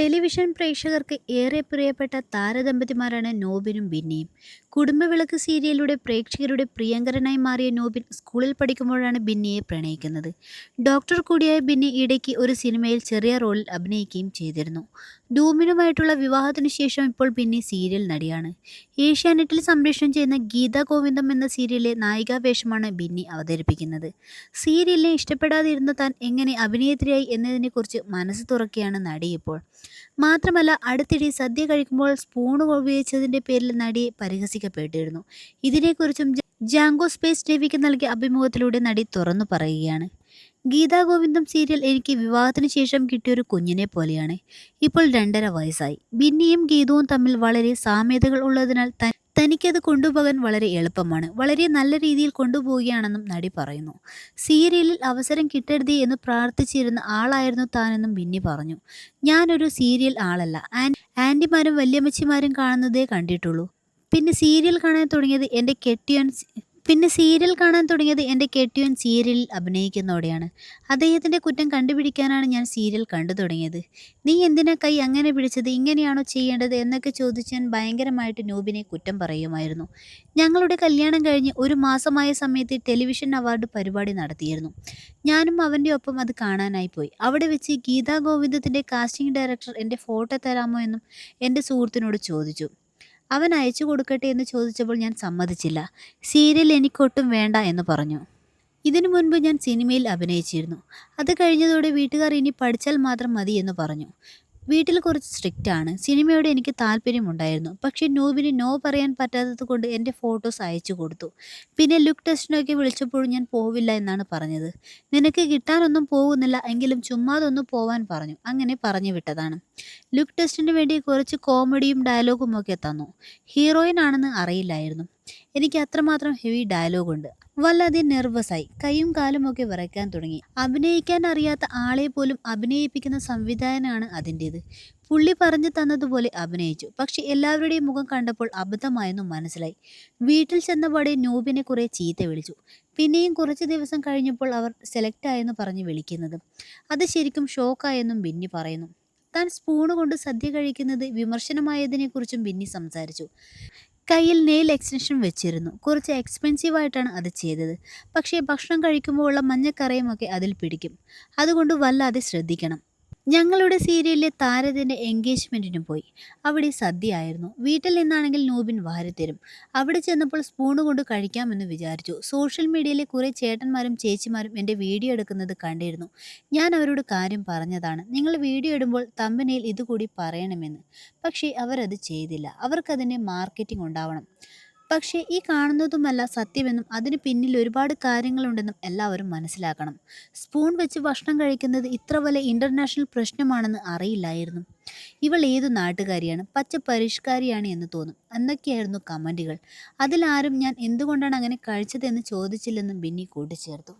Television പ്രേക്ഷകർക്ക് ഏറെ പ്രിയപ്പെട്ട താരദമ്പതിമാരാണ് നോബിനും ബിന്നിയും. കുടുംബവിളക്ക് സീരിയലിലൂടെ പ്രേക്ഷകരുടെ പ്രിയങ്കരനായി മാറിയ നോബിൻ സ്കൂളിൽ പഠിക്കുമ്പോഴാണ് ബിന്നിയെ പ്രണയിക്കുന്നത്. ഡോക്ടർ കൂടിയായ ബിന്നി ഇടയ്ക്ക് ഒരു സിനിമയിൽ ചെറിയ റോളിൽ അഭിനയിക്കുകയും ചെയ്തിരുന്നു. ഡൂമിനുമായിട്ടുള്ള വിവാഹത്തിനു ശേഷം ഇപ്പോൾ ബിന്നി സീരിയൽ നടിയാണ്. ഏഷ്യാനെറ്റിൽ സംപ്രേഷണം ചെയ്യുന്ന ഗീതാ ഗോവിന്ദം എന്ന സീരിയലിലെ നായികാവേഷമാണ് ബിന്നി അവതരിപ്പിക്കുന്നത്. സീരിയലിനെ ഇഷ്ടപ്പെടാതിരുന്ന താൻ എങ്ങനെ അഭിനേത്രിയായി എന്നതിനെക്കുറിച്ച് മനസ്സ് തുറക്കുകയാണ് നടി ഇപ്പോൾ. മാത്രമല്ല അടുത്തിടെ സദ്യ കഴിക്കുമ്പോൾ സ്പൂൺ ഉപയോഗിച്ചതിന്റെ പേരിൽ നടി പരിഹസിക്കപ്പെട്ടിരുന്നു. ഇതിനെക്കുറിച്ചും ജാങ്കോ സ്പേസ് ടിവിക്ക് നൽകിയ അഭിമുഖത്തിലൂടെ നടി തുറന്നു പറയുകയാണ്. ഗീതാ ഗോവിന്ദം സീരിയൽ എനിക്ക് വിവാഹത്തിന് ശേഷം കിട്ടിയൊരു കുഞ്ഞിനെ പോലെയാണ്. ഇപ്പോൾ രണ്ടര വയസ്സായി. ബിന്നിയും ഗീതവും തമ്മിൽ വളരെ സാമ്യതകൾ ഉള്ളതിനാൽ തനിക്കത് കൊണ്ടുപോകാൻ വളരെ എളുപ്പമാണ്. വളരെ നല്ല രീതിയിൽ കൊണ്ടുപോവുകയാണെന്നും നടി പറയുന്നു. സീരിയലിൽ അവസരം കിട്ടരുതേ എന്ന് പ്രാർത്ഥിച്ചിരുന്ന ആളായിരുന്നു താനെന്നും ബിന്നി പറഞ്ഞു. ഞാനൊരു സീരിയൽ ആളല്ല. ആന്റിമാരും വല്യമ്മച്ചിമാരും കാണുന്നതേ കണ്ടിട്ടുള്ളൂ. പിന്നെ സീരിയൽ കാണാൻ തുടങ്ങിയത് എന്റെ കെട്ടിയോൻ പിന്നെ സീരിയൽ കാണാൻ തുടങ്ങിയത് എന്റെ കെട്ടിയൻ സീരിയലിൽ അഭിനയിക്കുന്നതോടെയാണ്. അദ്ദേഹത്തിന്റെ കുറ്റം കണ്ടുപിടിക്കാനാണ് ഞാൻ സീരിയൽ കണ്ടു തുടങ്ങിയത്. നീ എന്തിനാ കൈ അങ്ങനെ പിടിച്ചത് ഇങ്ങനെയാണോ ചെയ്യേണ്ടത് എന്നൊക്കെ ചോദിച്ച് ഞാൻ ഭയങ്കരമായിട്ട് നൂബിനെ കുറ്റം പറയുമായിരുന്നു. ഞങ്ങളുടെ കല്യാണം കഴിഞ്ഞ് ഒരു മാസമായ സമയത്ത് ടെലിവിഷൻ അവാർഡ് പരിപാടി നടത്തിയിരുന്നു. ഞാനും അവന്റെ ഒപ്പം അത് കാണാനായി പോയി. അവിടെ വെച്ച് ഗീതാ ഗോവിന്ദത്തിന്റെ കാസ്റ്റിംഗ് ഡയറക്ടർ എന്റെ ഫോട്ടോ തരാമോ എന്നും എന്റെ സുഹൃത്തിനോട് ചോദിച്ചു. അവൻ അയച്ചു കൊടുക്കട്ടെ എന്ന് ചോദിച്ചപ്പോൾ ഞാൻ സമ്മതിച്ചില്ല. സീരിയൽ എനിക്കൊട്ടും വേണ്ട എന്ന് പറഞ്ഞു. ഇതിനു മുൻപ് ഞാൻ സിനിമയിൽ അഭിനയിച്ചിരുന്നു. അത് കഴിഞ്ഞതോടെ വീട്ടുകാർ ഇനി പഠിച്ചാൽ മാത്രം മതി എന്ന് പറഞ്ഞു. വീട്ടിൽ കുറച്ച് സ്ട്രിക്റ്റ് ആണ്. സിനിമയോട് എനിക്ക് താല്പര്യമുണ്ടായിരുന്നു. പക്ഷേ നോബിന് നോ പറയാൻ പറ്റാത്തത് കൊണ്ട് എന്റെ ഫോട്ടോസ് അയച്ചു കൊടുത്തു. പിന്നെ ലുക്ക് ടെസ്റ്റിനൊക്കെ വിളിച്ചപ്പോഴും ഞാൻ പോവില്ല എന്നാണ് പറഞ്ഞത്. നിനക്ക് കിട്ടാനൊന്നും പോകുന്നില്ല എങ്കിലും ചുമ്മാതൊന്ന് പോവാൻ പറഞ്ഞു. അങ്ങനെ പറഞ്ഞു വിട്ടതാണ്. ലുക്ക് ടെസ്റ്റിന് വേണ്ടി കുറച്ച് കോമഡിയും ഡയലോഗും ഒക്കെ തന്നു. ഹീറോയിൻ ആണെന്ന് അറിയില്ലായിരുന്നു. എനിക്ക് അത്രമാത്രം ഹെവി ഡയലോഗുണ്ട്. വല്ലാതെ നെർവസായി. കൈയും കാലും ഒക്കെ വിറയ്ക്കാൻ തുടങ്ങി. അഭിനയിക്കാൻ അറിയാത്ത ആളെ പോലും അഭിനയിപ്പിക്കുന്ന സംവിധായകനാണ് അതിന്റെത് പുള്ളി പറഞ്ഞു തന്നതുപോലെ അഭിനയിച്ചു. പക്ഷെ എല്ലാവരുടെയും മുഖം കണ്ടപ്പോൾ അബദ്ധമായെന്ന് മനസ്സിലായി. വീട്ടിൽ ചെന്നപാടെ നോബിനെ കുറെ ചീത്ത വിളിച്ചു. പിന്നെയും കുറച്ച് ദിവസം കഴിഞ്ഞപ്പോൾ അവർ സെലക്ട് ആയെന്ന് പറഞ്ഞ് വിളിക്കുന്നത്. അത് ശരിക്കും ഷോക്കായെന്നും ബിന്നി പറയുന്നു. താൻ സ്പൂണ് കൊണ്ട് സദ്യ കഴിക്കുന്നത് വിമർശനമായതിനെക്കുറിച്ചും ബിന്നി സംസാരിച്ചു. കൈയിൽ നെയിൽ എക്സ്റ്റൻഷൻ വെച്ചിരുന്നു. കുറച്ച് എക്സ്പെൻസീവ് ആയിട്ടാണ് അത് ചെയ്തത്. പക്ഷേ ഭക്ഷണം കഴിക്കുമ്പോൾ ഉള്ള മഞ്ഞക്കറയുമൊക്കെ അതിൽ പിടിക്കും. അതുകൊണ്ട് വല്ലാതെ ശ്രദ്ധിക്കണം. ഞങ്ങളുടെ സീരിയലിലെ താരത്തിന്റെ എൻഗേജ്മെന്റിനും പോയി. അവിടെ സദ്യയായിരുന്നു. വീട്ടിൽ നിന്നാണെങ്കിൽ നൂബിൻ വാരിത്തരും. അവിടെ ചെന്നപ്പോൾ സ്പൂണ് കൊണ്ട് കഴിക്കാമെന്ന് വിചാരിച്ചു. സോഷ്യൽ മീഡിയയിലെ കുറേ ചേട്ടന്മാരും ചേച്ചിമാരും എന്റെ വീഡിയോ എടുക്കുന്നത് കണ്ടിരുന്നു. ഞാൻ അവരോട് കാര്യം പറഞ്ഞതാണ്. നിങ്ങൾ വീഡിയോ ഇടുമ്പോൾ തമ്പനയിൽ ഇതുകൂടി പറയണമെന്ന്. പക്ഷേ അവരത് ചെയ്തില്ല. അവർക്കതിന്റെ മാർക്കറ്റിംഗ് ഉണ്ടാവണം. പക്ഷേ ഈ കാണുന്നതുമല്ല സത്യമെന്നും അതിന് പിന്നിൽ ഒരുപാട് കാര്യങ്ങളുണ്ടെന്നും എല്ലാവരും മനസ്സിലാക്കണം. സ്പൂൺ വെച്ച് ഭക്ഷണം കഴിക്കുന്നത് ഇത്ര വലിയ ഇന്റർനാഷണൽ പ്രശ്നമാണെന്ന് അറിയില്ലായിരുന്നു. ഇവൾ ഏത് നാട്ടുകാരിയാണ്. പച്ച പരിഷ്കാരിയാണ് എന്ന് തോന്നും എന്നൊക്കെയായിരുന്നു കമന്റുകൾ അതിലാരും ഞാൻ എന്തുകൊണ്ടാണ് അങ്ങനെ കഴിച്ചതെന്ന് ചോദിച്ചില്ലെന്നും ബിന്നി കൂട്ടിച്ചേർത്തു.